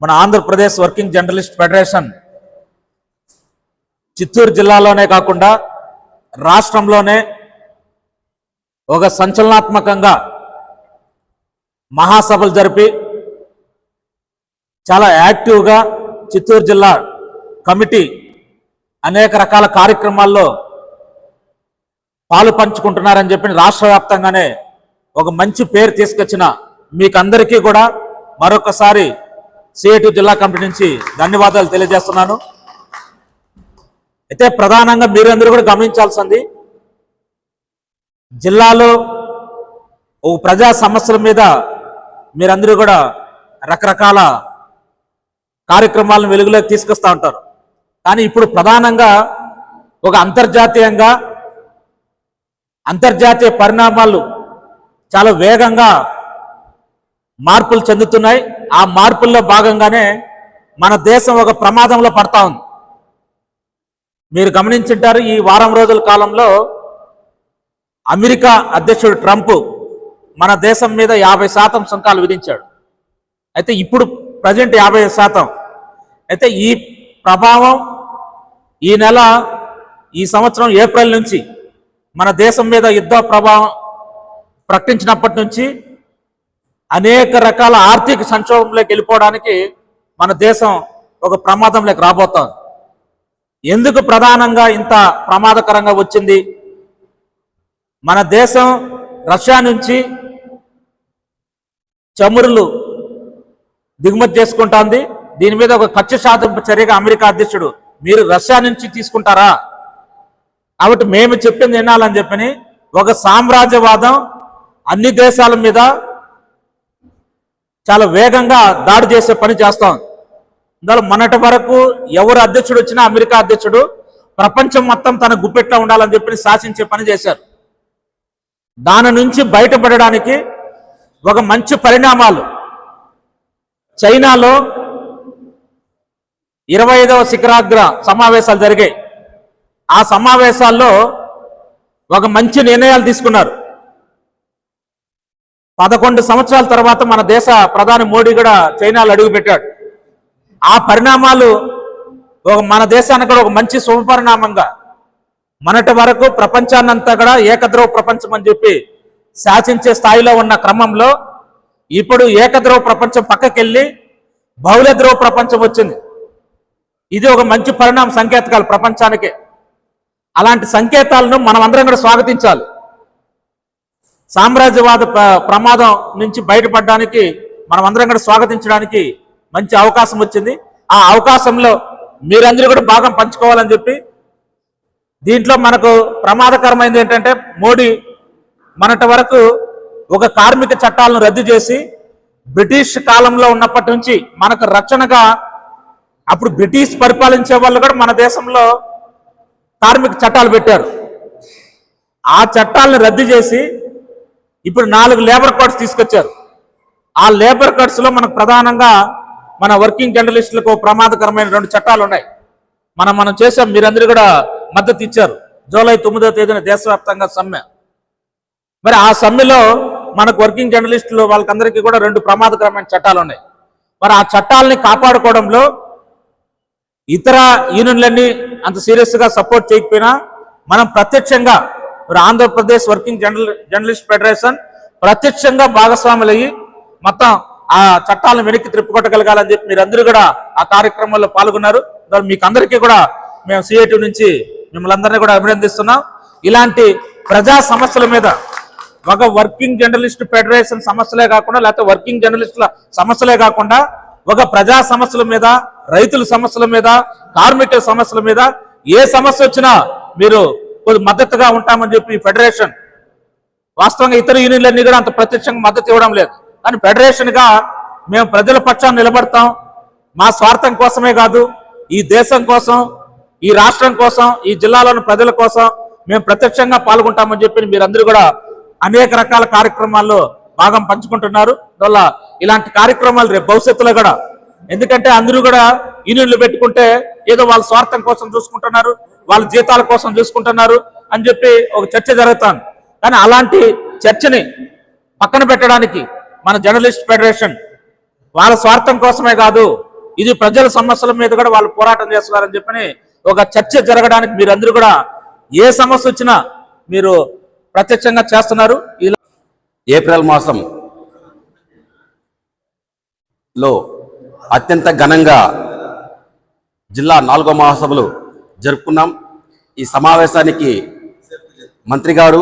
మన Andhra Pradesh working journalist federation Chittoor జిల్లాలోనే కాకుండా రాష్ట్రంలోనే ఒక సంచలనాత్మకంగా మహాసభలు జరిపి చాలా యాక్టివ్గా చిత్తూరు జిల్లా కమిటీ అనేక రకాల కార్యక్రమాల్లో పాలు పంచుకుంటున్నారని చెప్పి రాష్ట్ర వ్యాప్తంగానే ఒక మంచి పేరు తీసుకొచ్చిన మీకందరికీ కూడా మరొకసారి సిఐటి జిల్లా కమిటీ నుంచి ధన్యవాదాలు తెలియజేస్తున్నాను. అయితే ప్రధానంగా మీరందరూ కూడా గమనించాల్సింది జిల్లాలో ఓ ప్రజా సమస్యల మీద మీరందరూ కూడా రకరకాల కార్యక్రమాలను వెలుగులోకి తీసుకొస్తూ ఉంటారు. కానీ ఇప్పుడు ప్రధానంగా ఒక అంతర్జాతీయంగా అంతర్జాతీయ పరిణామాలు చాలా వేగంగా మార్పులు చెందుతున్నాయి. ఆ మార్పుల్లో భాగంగానే మన దేశం ఒక ప్రమాదంలో పడతా ఉంది. మీరు గమనించుంటారు ఈ వారం రోజుల కాలంలో అమెరికా అధ్యక్షుడు ట్రంప్ మన దేశం మీద యాభై శాతం సుంకాలు విధించాడు. అయితే ఇప్పుడు ప్రజెంట్ యాభై శాతం. అయితే ఈ ప్రభావం ఈ నెల ఈ సంవత్సరం ఏప్రిల్ నుంచి మన దేశం మీద యుద్ధ ప్రభావం ప్రకటించినప్పటి నుంచి అనేక రకాల ఆర్థిక సంక్షోభంలోకి వెళ్ళిపోవడానికి మన దేశం ఒక ప్రమాదంలోకి రాబోతోంది. ఎందుకు ప్రధానంగా ఇంత ప్రమాదకరంగా వచ్చింది? మన దేశం రష్యా నుంచి చమురులు దిగుమతి చేసుకుంటోంది. దీని మీద ఒక ఖర్చు శాతం చర్యగా అమెరికా అధ్యక్షుడు మీరు రష్యా నుంచి తీసుకుంటారా? కాబట్టి మేము చెప్పింది వినాలని చెప్పని ఒక సామ్రాజ్యవాదం అన్ని దేశాల మీద చాలా వేగంగా దాడి చేసే పని చేస్తాం. ఇందులో మొన్నటి వరకు ఎవరు అధ్యక్షుడు వచ్చినా అమెరికా అధ్యక్షుడు ప్రపంచం మొత్తం తన గుప్పెట్లో ఉండాలని చెప్పి శాసించే పని చేశారు. దాని నుంచి బయటపడడానికి ఒక మంచి పరిణామాలు. చైనాలో ఇరవై ఐదవ శిఖరాగ్ర సమావేశాలు జరిగాయి. ఆ సమావేశాల్లో ఒక మంచి నిర్ణయాలు తీసుకున్నారు. పదకొండు సంవత్సరాల తర్వాత మన దేశ ప్రధాని మోడీ కూడా చైనాలో అడుగుపెట్టాడు ఆ పరిణామాలు ఒక మన దేశానికి కూడా ఒక మంచి శుభపరిణామంగా మొన్నటి వరకు ప్రపంచాన్నంతా కూడా ఏకద్రవ ప్రపంచం అని చెప్పి శాసించే స్థాయిలో ఉన్న క్రమంలో ఇప్పుడు ఏకద్రవ ప్రపంచం పక్కకెళ్ళి బహుళద్రవ ప్రపంచం వచ్చింది. ఇది ఒక మంచి పరిణామ సంకేతకాలు ప్రపంచానికి. అలాంటి సంకేతాలను మనం అందరం కూడా స్వాగతించాలి. సామ్రాజ్యవాద ప్రమాదం నుంచి బయటపడడానికి మనం అందరం కూడా స్వాగతించడానికి మంచి అవకాశం వచ్చింది. ఆ అవకాశంలో మీరందరూ కూడా భాగం పంచుకోవాలని చెప్పి దీంట్లో మనకు ప్రమాదకరమైనది ఏంటంటే మోడీ మనటి వరకు ఒక కార్మిక చట్టాలను రద్దు చేసి బ్రిటిష్ కాలంలో ఉన్నప్పటి నుంచి మనకు రక్షణగా అప్పుడు బ్రిటిష్ పరిపాలించే వాళ్ళు కూడా మన దేశంలో కార్మిక చట్టాలు పెట్టారు. ఆ చట్టాలను రద్దు చేసి ఇప్పుడు నాలుగు లేబర్ కోడ్స్ తీసుకొచ్చారు. ఆ లేబర్ కార్డ్స్లో మనకు ప్రధానంగా మన వర్కింగ్ జర్నలిస్టులకు ప్రమాదకరమైన రెండు చట్టాలు ఉన్నాయి. మనం మనం చేసాం మీరందరూ కూడా మద్దతు ఇచ్చారు. జూలై తొమ్మిదో తేదీన దేశవ్యాప్తంగా సమ్మె. మరి ఆ సమ్మెలో మనకు వర్కింగ్ జర్నలిస్టులు వాళ్ళకందరికీ కూడా రెండు ప్రమాదకరమైన చట్టాలు ఉన్నాయి. మరి ఆ చట్టాలని కాపాడుకోవడంలో ఇతర యూనియన్లన్నీ అంత సీరియస్గా సపోర్ట్ చేయకపోయినా మనం ప్రత్యక్షంగా మరి Andhra Pradesh working journal journalist federation ప్రత్యక్షంగా భాగస్వాములయ్యి మొత్తం ఆ చట్టాలను వెనక్కి త్రిప్పుకొట్టగలగాలని చెప్పి మీరందరూ కూడా ఆ కార్యక్రమంలో పాల్గొన్నారు. మీకు అందరికీ కూడా మేము సిఐటి నుంచి మిమ్మల్ని అందరినీ కూడా అభినందిస్తున్నాం. ఇలాంటి ప్రజా సమస్యల మీద ఒక వర్కింగ్ జర్నలిస్ట్ ఫెడరేషన్ సమస్యలే కాకుండా లేకపోతే వర్కింగ్ జర్నలిస్టుల సమస్యలే కాకుండా ఒక ప్రజా సమస్యల మీద రైతుల సమస్యల మీద కార్మికుల సమస్యల మీద ఏ సమస్య వచ్చినా మీరు మద్దతుగా ఉంటామని చెప్పి ఈ ఫెడరేషన్ వాస్తవంగా ఇతర యూనియన్లన్నీ కూడా అంత ప్రత్యక్షంగా మద్దతు ఇవ్వడం లేదు. కానీ ఫెడరేషన్గా మేము ప్రజల పక్షాన్ని నిలబడతాం. మా స్వార్థం కోసమే కాదు ఈ దేశం కోసం ఈ రాష్ట్రం కోసం ఈ జిల్లాలోని ప్రజల కోసం మేము ప్రత్యక్షంగా పాల్గొంటామని చెప్పి మీరందరూ కూడా అనేక రకాల కార్యక్రమాల్లో భాగం పంచుకుంటున్నారు. అందువల్ల ఇలాంటి కార్యక్రమాలు రేపు భవిష్యత్తులో కూడా ఎందుకంటే అందరూ కూడా యూనియన్లు పెట్టుకుంటే ఏదో వాళ్ళ స్వార్థం కోసం చూసుకుంటున్నారు వాళ్ళ జీతాల కోసం చూసుకుంటున్నారు అని చెప్పి ఒక చర్చ జరుగుతాను కానీ అలాంటి చర్చని పక్కన పెట్టడానికి మన జర్నలిస్ట్ ఫెడరేషన్ వాళ్ళ స్వార్థం కోసమే కాదు ఇది ప్రజల సమస్యల మీద కూడా వాళ్ళు పోరాటం చేస్తున్నారని చెప్పని ఒక చర్చ జరగడానికి మీరందరూ కూడా ఏ సమస్య వచ్చినా మీరు ప్రత్యక్షంగా చేస్తున్నారు. ఇలా ఏప్రిల్ మాసం లో అత్యంత ఘనంగా జిల్లా నాలుగో మహాసభలు జరుపుకున్నాం. ఈ సమావేశానికి మంత్రి గారు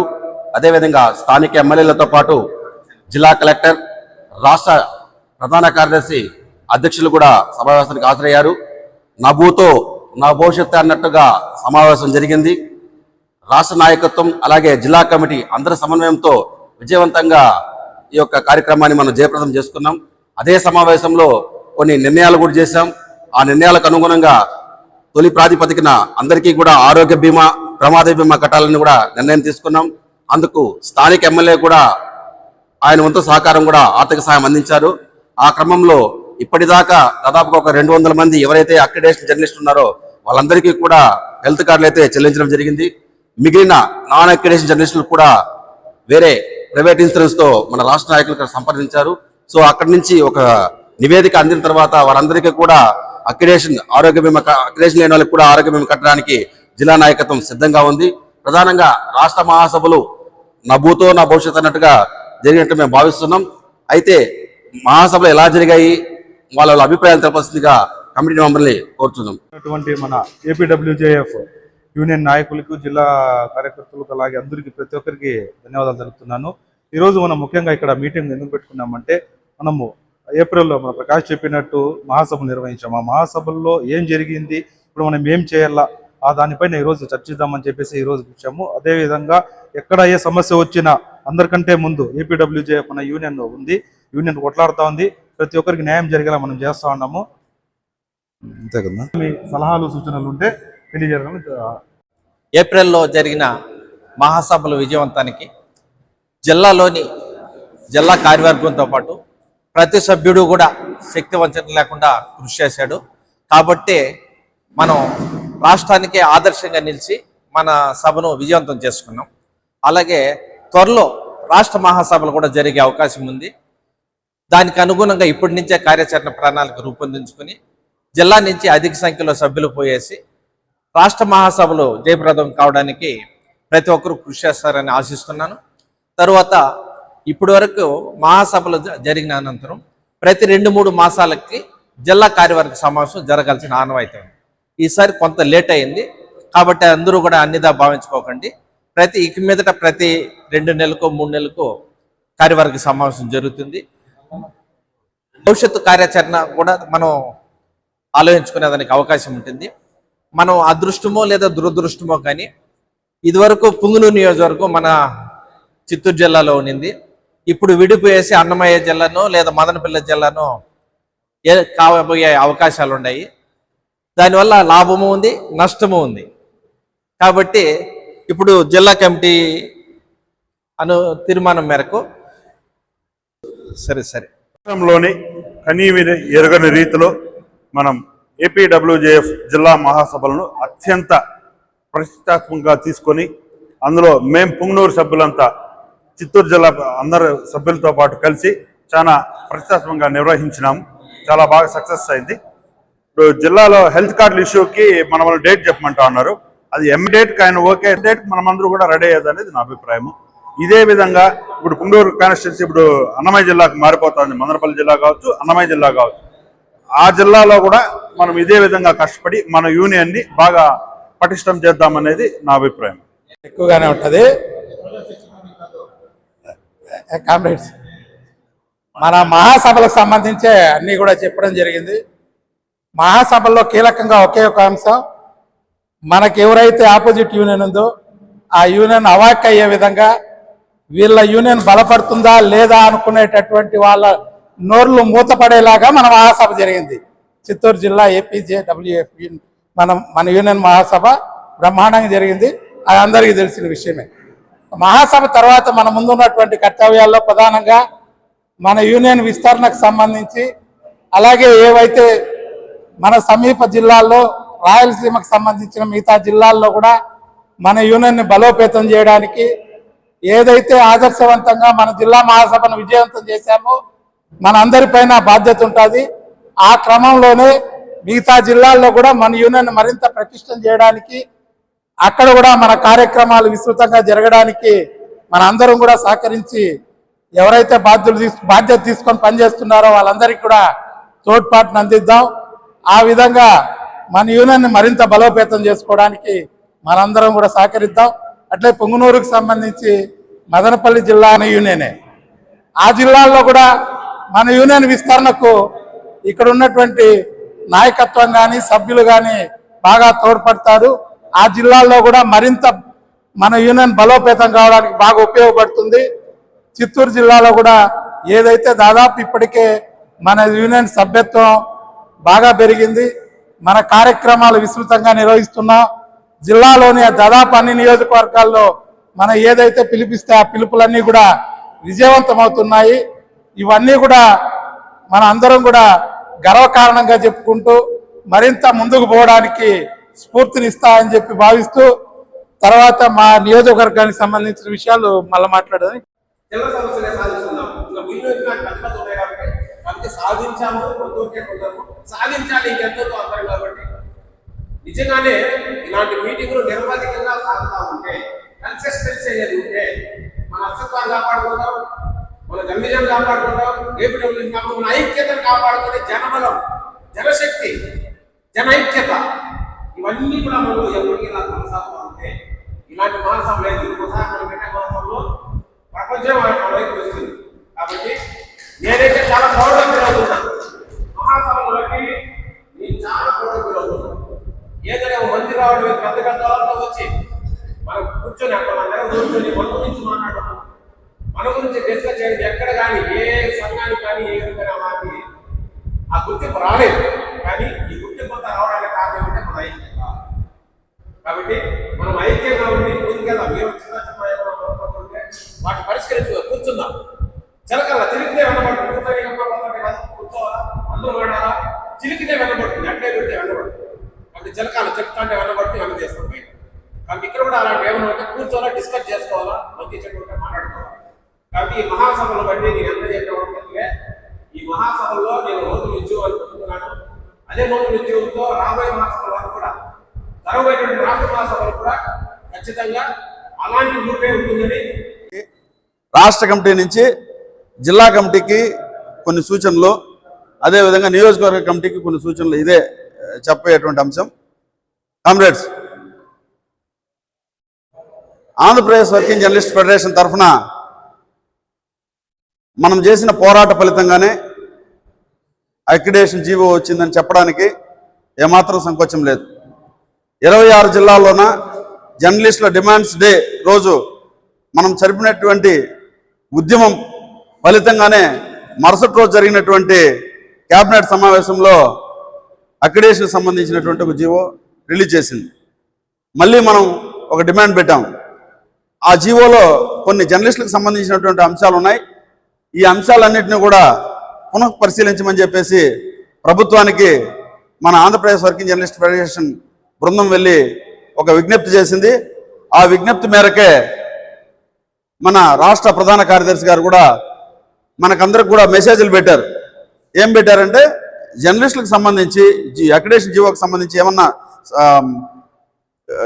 అదేవిధంగా స్థానిక ఎమ్మెల్యేలతో పాటు జిల్లా కలెక్టర్ రాష్ట్ర ప్రధాన కార్యదర్శి అధ్యక్షులు కూడా సమావేశానికి హాజరయ్యారు. నా భూతో నా భవిష్యత్తు అన్నట్టుగా సమావేశం జరిగింది. రాష్ట్ర నాయకత్వం అలాగే జిల్లా కమిటీ అందరి సమన్వయంతో విజయవంతంగా ఈ యొక్క కార్యక్రమాన్ని మనం జయప్రదం చేసుకున్నాం. అదే సమావేశంలో కొన్ని నిర్ణయాలు కూడా చేశాం. ఆ నిర్ణయాలకు అనుగుణంగా తొలి ప్రాతిపదికన అందరికీ కూడా ఆరోగ్య బీమా ప్రమాద బీమా కట్టాలని కూడా నిర్ణయం తీసుకున్నాం. అందుకు స్థానిక ఎమ్మెల్యే కూడా ఆయన వంతు సహకారం కూడా ఆర్థిక సాయం అందించారు. ఆ క్రమంలో ఇప్పటిదాకా దాదాపుగా ఒక రెండు వందల మంది ఎవరైతే అక్రిడేషన్ జర్నలిస్ట్ ఉన్నారో వాళ్ళందరికీ కూడా హెల్త్ కార్డులు అయితే చెల్లించడం జరిగింది. మిగిలిన నాన్ అక్రిడేషన్ జర్నలిస్టులు కూడా వేరే ప్రైవేట్ ఇన్సూరెన్స్తో మన రాష్ట్ర నాయకులు సంప్రదించారు. సో అక్కడి నుంచి ఒక నివేదిక అందిన తర్వాత వారందరికీ కూడా అక్రిడేషన్ ఆరోగ్య బీమా అక్రిడేషన్ లేని వాళ్ళకి కూడా ఆరోగ్య బీమా కట్టడానికి జిల్లా నాయకత్వం సిద్ధంగా ఉంది. ప్రధానంగా రాష్ట్ర మహాసభలు నా భూతో నా భవిష్యత్ అన్నట్టుగా జరిగినట్టు మేము భావిస్తున్నాం. అయితే మహాసభలు ఎలా జరిగాయి వాళ్ళ వాళ్ళ అభిప్రాయాలు తెలపాల్సిందిగా కమిటీ మెంబర్ని కోరుతున్నాం. ఉన్నటువంటి మన ఏపీడబ్ల్యూజేఎఫ్ యూనియన్ నాయకులకు జిల్లా కార్యకర్తలకు అలాగే అందరికీ ప్రతి ఒక్కరికి ధన్యవాదాలు తెలుపుతున్నాను. ఈరోజు మనం ముఖ్యంగా ఇక్కడ మీటింగ్ ఎందుకు పెట్టుకున్నామంటే మనము ఏప్రిల్లో మన ప్రకాష్ చెప్పినట్టు మహాసభ నిర్వహించాం. ఆ మహాసభల్లో ఏం జరిగింది? ఇప్పుడు మనం ఏం చేయాలా? ఆ దానిపైన ఈరోజు చర్చిద్దామని చెప్పేసి ఈరోజు వచ్చాము అదేవిధంగా ఎక్కడ ఏ సమస్య వచ్చినా అందరికంటే ముందు ఏపీడబ్ల్యూజేఎఫ్ మన యూనియన్ ఉంది. యూనియన్ కొట్లాడుతూ ఉంది. ప్రతి ఒక్కరికి న్యాయం జరిగేలా మనం చేస్తా ఉన్నాము. అంతే కదా? మీ సలహాలు సూచనలు ఉంటే తెలియజేయడం ఏప్రిల్లో జరిగిన మహాసభల విజయవంతానికి జిల్లాలోని జిల్లా కార్యవర్గంతో పాటు ప్రతి సభ్యుడు కూడా శక్తి వంచన లేకుండా కృషి చేశాడు. కాబట్టి మనం రాష్ట్రానికే ఆదర్శంగా నిలిచి మన సభను విజయవంతం చేసుకున్నాం. అలాగే త్వరలో రాష్ట్ర మహాసభలు కూడా జరిగే అవకాశం ఉంది. దానికి అనుగుణంగా ఇప్పటి నుంచే కార్యాచరణ ప్రణాళిక రూపొందించుకుని జిల్లా నుంచి అధిక సంఖ్యలో సభ్యులు పోయేసి రాష్ట్ర మహాసభలు జయప్రదం కావడానికి ప్రతి ఒక్కరూ కృషి చేస్తారని ఆశిస్తున్నాను. తరువాత ఇప్పటి వరకు మహాసభలు జ- జరిగిన అనంతరం ప్రతి రెండు మూడు మాసాలకి జిల్లా కార్యవర్గ సమావేశం జరగాల్సిన ఆనవాయితీ ఉంది. ఈసారి కొంత లేట్ అయింది. కాబట్టి అందరూ కూడా అన్నిదా భావించుకోకండి. ప్రతి ఇక మీదట ప్రతి రెండు నెలలకు మూడు నెలలకు కార్యవర్గ సమావేశం జరుగుతుంది. భవిష్యత్తు కార్యాచరణ కూడా మనం ఆలోచించుకునేదానికి అవకాశం ఉంటుంది. మనం అదృష్టమో లేదా దురదృష్టమో కానీ ఇదివరకు పుంగునూరు నియోజకవర్గం మన చిత్తూరు జిల్లాలో ఉన్నింది ఇప్పుడు విడిపోయేసి అన్నమయ్య జిల్లానో లేదా మదనపల్లి జిల్లానో ఏ కాబోయే అవకాశాలు ఉన్నాయి. దానివల్ల లాభము ఉంది నష్టము ఉంది. కాబట్టి ఇప్పుడు జిల్లా కమిటీ అను తీర్మానం మేరకు సరే సరే. రాష్ట్రంలోని కనీవిని ఎరగని రీతిలో మనం ఏపీడబ్ల్యూజేఎఫ్ జిల్లా మహాసభలను అత్యంత ప్రతిష్టాత్మకంగా తీసుకొని అందులో మేం పుంగనూరు సభ్యులంతా చిత్తూరు జిల్లా అందరు సభ్యులతో పాటు కలిసి చాలా ప్రతిష్టాత్మకంగా నిర్వహించినాము చాలా బాగా సక్సెస్ అయింది. ఇప్పుడు జిల్లాలో హెల్త్ కార్డుల ఇష్యూకి మనం డేట్ చెప్పమంటా ఉన్నారు. అది ఎం డేట్ ఆయన ఓకే డేట్ మనమందరూ కూడా రెడీ అయ్యేది అనేది నా అభిప్రాయం ఇదే విధంగా ఇప్పుడు కుండూరు కాన్స్టిట్యూన్సీ ఇప్పుడు అన్నమయ్య జిల్లాకు మారిపోతుంది. మందరపల్లి జిల్లా కావచ్చు అన్నమయ్య జిల్లా కావచ్చు. ఆ జిల్లాలో కూడా మనం ఇదే విధంగా కష్టపడి మన యూనియన్ని బాగా పటిష్టం చేద్దామనేది నా అభిప్రాయం. ఎక్కువగానే ఉంటుంది. కామ్రేడ్స్. మన మహాసభలకు సంబంధించే అన్నీ కూడా చెప్పడం జరిగింది. మహాసభల్లో కీలకంగా ఒకే ఒక అంశం మనకి ఎవరైతే ఆపోజిట్ యూనియన్ ఉందో ఆ యూనియన్ అవాక్ అయ్యే విధంగా వీళ్ళ యూనియన్ బలపడుతుందా లేదా అనుకునేటటువంటి వాళ్ళ నోర్లు మూతపడేలాగా మన మహాసభ జరిగింది. చిత్తూరు జిల్లా ఏపీజే డబ్ల్యూఎఫ్ మనం మన యూనియన్ మహాసభ బ్రహ్మాండంగా జరిగింది. అది అందరికీ తెలిసిన విషయమే. మహాసభ తర్వాత మన ముందున్నటువంటి కర్తవ్యాల్లో ప్రధానంగా మన యూనియన్ విస్తరణకు సంబంధించి అలాగే ఏవైతే మన సమీప జిల్లాల్లో రాయలసీమకు సంబంధించిన మిగతా జిల్లాల్లో కూడా మన యూనియన్ని బలోపేతం చేయడానికి ఏదైతే ఆదర్శవంతంగా మన జిల్లా మహాసభను విజయవంతం చేశామో మన అందరిపైన బాధ్యత ఉంటుంది. ఆ క్రమంలోనే మిగతా జిల్లాల్లో కూడా మన యూనియన్ మరింత ప్రతిష్టం చేయడానికి అక్కడ కూడా మన కార్యక్రమాలు విస్తృతంగా జరగడానికి మన అందరం కూడా సహకరించి ఎవరైతే బాధ్యులు తీసు బాధ్యత తీసుకొని పనిచేస్తున్నారో వాళ్ళందరికీ కూడా తోడ్పాటును అందిద్దాం. ఆ విధంగా మన యూనియన్ మరింత బలోపేతం చేసుకోవడానికి మనందరం కూడా సహకరిద్దాం. అట్లే పొంగునూరుకు సంబంధించి మదనపల్లి జిల్లా అనే యూనియనే. ఆ జిల్లాల్లో కూడా మన యూనియన్ విస్తరణకు ఇక్కడ ఉన్నటువంటి నాయకత్వం కానీ సభ్యులు కానీ బాగా తోడ్పడతారు. ఆ జిల్లాల్లో కూడా మరింత మన యూనియన్ బలోపేతం కావడానికి బాగా ఉపయోగపడుతుంది. చిత్తూరు జిల్లాలో కూడా ఏదైతే దాదాపు ఇప్పటికే మన యూనియన్ సభ్యత్వం బాగా పెరిగింది మన కార్యక్రమాలు విస్తృతంగా నిర్వహిస్తున్నాం. జిల్లాలోని దాదాపు అన్ని నియోజకవర్గాల్లో మన ఏదైతే పిలిపిస్తే ఆ పిలుపులన్నీ కూడా విజయవంతమవుతున్నాయి ఇవన్నీ కూడా మన అందరం కూడా గర్వకారణంగా చెప్పుకుంటూ మరింత ముందుకు పోవడానికి స్ఫూర్తినిస్తా అని చెప్పి భావిస్తూ తర్వాత మా నియోజకవర్గానికి సంబంధించిన విషయాలు మళ్ళీ మాట్లాడదని కాబట్టి సాధించాలి ఇంకెంతో అందరం కాబట్టి. నిజంగానే ఇలాంటి మీటింగ్లు నిర్వాధికంగా సాగుతూ ఉంటే కన్సిస్టెన్సీ అనేది ఉంటే మన అస్తిత్వాన్ని కాపాడుకుంటాం మన జన్మిజం కాపాడుకుంటాం ఏపీ మన ఐక్యతను కాపాడుకునే జనబలం జనశక్తి జన ఐక్యత. ఇవన్నీ కూడా మనం ఎవరికి ఇలా కొనసాగుతూ ఉంటే ఇలాంటి మానసం లేదు. ఇంకోసారి మనం పెట్టే మానసంలో ప్రపంచం మన వైపు వస్తుంది కాబట్టి నేనైతే చాలా ప్రౌడ్గా ఫీల్ అవుతున్నాను మహాసభలోకి నేను చాలా ప్రౌడ్గా ఫీల్ అవుతున్నాను ఏదైనా ఒక మంది రావడం పెద్ద పెద్ద వాళ్ళతో వచ్చి మనం కూర్చొని అక్కడ మన దగ్గర కూర్చొని మన గురించి మాట్లాడడం మన గురించి డిస్కస్ చేయడం ఎక్కడ కానీ ఏ సంఘానికి కానీ ఏ విధంగా వారికి ఆ గుర్తింపు రాలేదు. కానీ ఈ గుర్తింపు రావడానికి కారణం ఏంటంటే మన ఐక్యత కాబట్టి మనం ఐక్యంగా ఉండి ముందుకెళ్దాం మేము చిన్న చిన్న ఏమైనా లోపాలు వాటి పరిష్కరించు కూర్చుందాం. చిలకల చిలికితే వెళ్ళబడుతుంది కూర్చొని వెళ్ళబడుతుంది కూర్చోవాలా? అందరూ వాడాలా చిలికితే వెళ్ళబడుతుంది అట్లే పెడితే వెళ్ళబడుతుంది కాబట్టి చిలకాలు చెప్తా అంటే వెళ్ళబడుతుంది వెళ్ళ చేస్తాం బయట కాబట్టి ఇక్కడ కూడా అలాంటి ఏమైనా ఉంటే కూర్చోవాలా డిస్కస్ చేసుకోవాలా? మంచి చెట్టు ఉంటే మాట్లాడుకోవాలి? కాబట్టి ఈ మహాసభలు బట్టి నేను ఎంత చెప్పినట్లే ఈ మహాసభల్లో నేను నూతన ఉద్యోగాలు అనుకుంటున్నాను అదే నూతన ఉద్యోగంతో రాబోయే మహాసభలో జరగబోయేటువంటి రాష్ట్ర మహాసభలు కూడా ఖచ్చితంగా అలాంటి రూపే ఉంటుందని రాష్ట్ర కమిటీ నుంచి జిల్లా కమిటీకి కొన్ని సూచనలు అదేవిధంగా నియోజకవర్గ కమిటీకి కొన్ని సూచనలు ఇదే చెప్పేటువంటి అంశం. Comrades Andhra Pradesh working journalist federation తరఫున మనం చేసిన పోరాట ఫలితంగానే అక్రిడేషన్ జీవో వచ్చిందని చెప్పడానికి ఏమాత్రం సంకోచం లేదు. ఇరవై ఆరు జిల్లాల్లోన జర్నలిస్టుల డిమాండ్స్ డే రోజు మనం జరిపినటువంటి ఉద్యమం ఫలితంగానే మరుసటి రోజు జరిగినటువంటి కేబినెట్ సమావేశంలో అక్రిడేషన్కి సంబంధించినటువంటి ఒక జీవో రిలీజ్ చేసింది. మళ్ళీ మనం ఒక డిమాండ్ పెట్టాం. ఆ జీవోలో కొన్ని జర్నలిస్టులకు సంబంధించినటువంటి అంశాలు ఉన్నాయి. ఈ అంశాలన్నింటినీ కూడా పునః పరిశీలించమని చెప్పేసి ప్రభుత్వానికి మన ఆంధ్రప్రదేశ్ వర్కింగ్ జర్నలిస్ట్ ఫెడరేషన్ బృందం వెళ్ళి ఒక విజ్ఞప్తి చేసింది. ఆ విజ్ఞప్తి మేరకే మన రాష్ట్ర ప్రధాన కార్యదర్శి గారు కూడా మనకందరికి కూడా మెసేజ్లు పెట్టారు. ఏం పెట్టారంటే జర్నలిస్టులకు సంబంధించి జీ- అక్రిడేషన్ జీవోకి సంబంధించి ఏమన్నా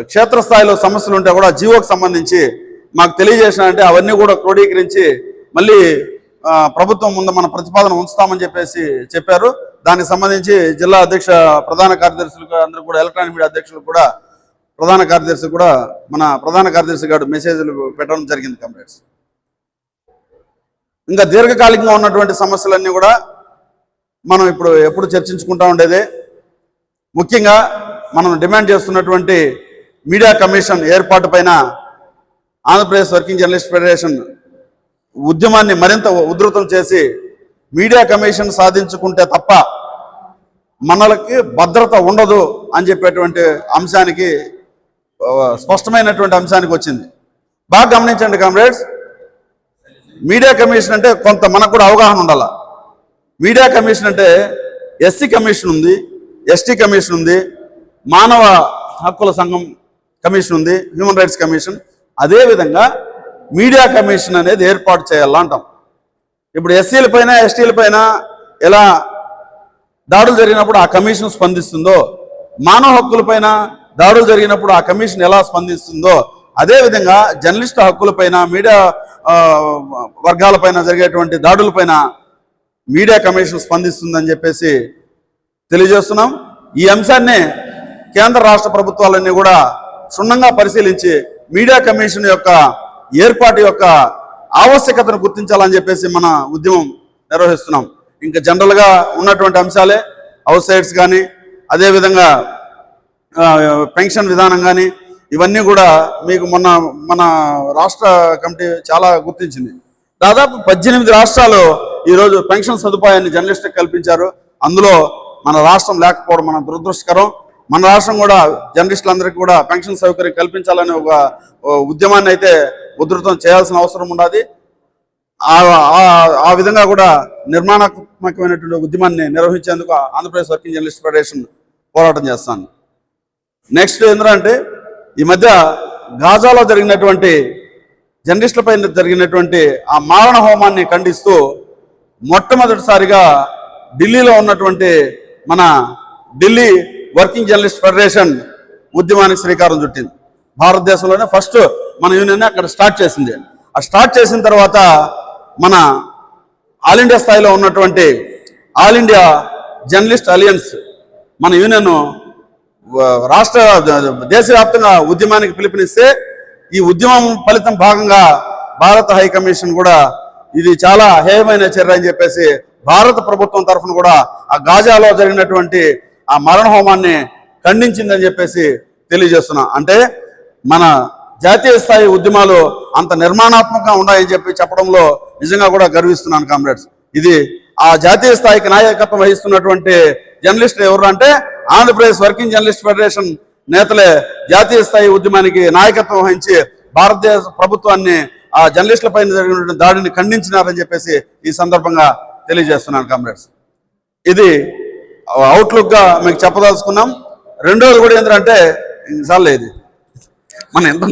క్షేత్రస్థాయిలో సమస్యలు ఉంటే కూడా జీవోకి సంబంధించి మాకు తెలియజేసినారంటే అవన్నీ కూడా క్రోడీకరించి మళ్ళీ ప్రభుత్వం ముందు మన ప్రతిపాదన ఉంచుతామని చెప్పేసి చెప్పారు. దానికి సంబంధించి జిల్లా అధ్యక్ష ప్రధాన కార్యదర్శులకు అందరూ కూడా ఎలక్ట్రానిక్ మీడియా అధ్యక్షులు కూడా ప్రధాన కార్యదర్శి కూడా మన ప్రధాన కార్యదర్శి గారు మెసేజ్లు పెట్టడం జరిగింది కంప్లైంట్స్ ఇంకా దీర్ఘకాలికంగా ఉన్నటువంటి సమస్యలన్నీ కూడా మనం ఇప్పుడు ఎప్పుడు చర్చించుకుంటా ఉండేదే. ముఖ్యంగా మనం డిమాండ్ చేస్తున్నటువంటి మీడియా కమిషన్ ఏర్పాటు పైన ఆంధ్రప్రదేశ్ వర్కింగ్ జర్నలిస్ట్ ఫెడరేషన్ ఉద్యమాన్ని మరింత ఉధృతం చేసి మీడియా కమిషన్ సాధించుకుంటే తప్ప మనలకి భద్రత ఉండదు అని చెప్పేటువంటి అంశానికి స్పష్టమైనటువంటి అంశానికి వచ్చింది. బాగా గమనించండి కామ్రేడ్స్ మీడియా కమిషన్ అంటే కొంత మనకు కూడా అవగాహన ఉండాల. మీడియా కమిషన్ అంటే ఎస్సీ కమిషన్ ఉంది ఎస్టీ కమిషన్ ఉంది మానవ హక్కుల సంఘం కమిషన్ ఉంది హ్యూమన్ రైట్స్ కమిషన్. అదేవిధంగా మీడియా కమిషన్ అనేది ఏర్పాటు చేయాలంటాం ఇప్పుడు ఎస్సీల పైన ఎస్టీల పైన ఎలా దాడులు జరిగినప్పుడు ఆ కమిషన్ స్పందిస్తుందో మానవ హక్కులపైన దాడులు జరిగినప్పుడు ఆ కమిషన్ ఎలా స్పందిస్తుందో అదేవిధంగా జర్నలిస్ట్ హక్కులపైన మీడియా వర్గాలపైన జరిగేటువంటి దాడులపైన మీడియా కమిషన్ స్పందిస్తుందని చెప్పేసి తెలియజేస్తున్నాం. ఈ అంశాన్ని కేంద్ర రాష్ట్ర ప్రభుత్వాలన్నీ కూడా క్షుణ్ణంగా పరిశీలించి మీడియా కమిషన్ యొక్క ఏర్పాటు యొక్క ఆవశ్యకతను గుర్తించాలని చెప్పేసి మన ఉద్యమం నిర్వహిస్తున్నాం. ఇంకా జనరల్గా ఉన్నటువంటి అంశాలే హౌస్ సైడ్స్ కానీ అదేవిధంగా పెన్షన్ విధానం కానీ ఇవన్నీ కూడా మీకు మొన్న మన రాష్ట్ర కమిటీ చాలా గుర్తించింది. దాదాపు పద్దెనిమిది రాష్ట్రాలు ఈరోజు పెన్షన్ సదుపాయాన్ని జర్నలిస్టులకు కల్పించారు. అందులో మన రాష్ట్రం లేకపోవడం మన దురదృష్టకరం. మన రాష్ట్రం కూడా జర్నలిస్టులందరికీ కూడా పెన్షన్ సౌకర్యం కల్పించాలనే ఒక ఉద్యమాన్ని అయితే ఉధృతం చేయాల్సిన అవసరం ఉన్నది ఆ- ఆ విధంగా కూడా నిర్మాణాత్మకమైనటువంటి ఉద్యమాన్ని నిర్వహించేందుకు ఆంధ్రప్రదేశ్ వర్కింగ్ జర్నలిస్ట్ ఫెడరేషన్ పోరాటం చేస్తాను. నెక్స్ట్ ఏంటంటే ఈ మధ్య గాజాలో జరిగినటువంటి జర్నలిస్టులపై జరిగినటువంటి ఆ మారణ హోమాన్ని ఖండిస్తూ మొట్టమొదటిసారిగా ఢిల్లీలో ఉన్నటువంటి మన ఢిల్లీ వర్కింగ్ జర్నలిస్ట్ ఫెడరేషన్ ఉద్యమానికి శ్రీకారం చుట్టింది. భారతదేశంలోనే ఫస్ట్ మన యూనియన్ అక్కడ స్టార్ట్ చేసింది. ఆ స్టార్ట్ చేసిన తర్వాత మన ఆల్ ఇండియా స్థాయిలో ఉన్నటువంటి ఆల్ ఇండియా జర్నలిస్ట్ అలియన్స్ మన యూనియన్ రాష్ట్ర దేశవ్యాప్తంగా ఉద్యమానికి పిలుపునిస్తే ఈ ఉద్యమం ఫలితం భాగంగా భారత హై కమిషన్ కూడా ఇది చాలా హేయమైన చర్య అని చెప్పేసి భారత ప్రభుత్వం తరఫున కూడా ఆ గాజాలో జరిగినటువంటి ఆ మరణ హోమాన్ని ఖండించిందని చెప్పేసి తెలియజేస్తున్నా. అంటే మన జాతీయ స్థాయి ఉద్యమాలు అంత నిర్మాణాత్మకంగా ఉన్నాయని చెప్పి చెప్పడంలో నిజంగా కూడా గర్విస్తున్నాను కామ్రేడ్స్. ఇది ఆ జాతీయ స్థాయికి నాయకత్వం వహిస్తున్నటువంటి జర్నలిస్టులు ఎవరు అంటే ఆంధ్రప్రదేశ్ వర్కింగ్ జర్నలిస్ట్ ఫెడరేషన్ నేతలే జాతీయ స్థాయి ఉద్యమానికి నాయకత్వం వహించి భారతదేశ ప్రభుత్వాన్ని ఆ జర్నలిస్టుల పైన దాడిని ఖండించినారని చెప్పేసి ఈ సందర్భంగా తెలియజేస్తున్నాను కామ్రేడ్స్. ఇది అవుట్లుక్గా మీకు చెప్పదలుచుకున్నాం. రెండోది కూడా ఏంటంటే చాలే ఇది? మన ఎంత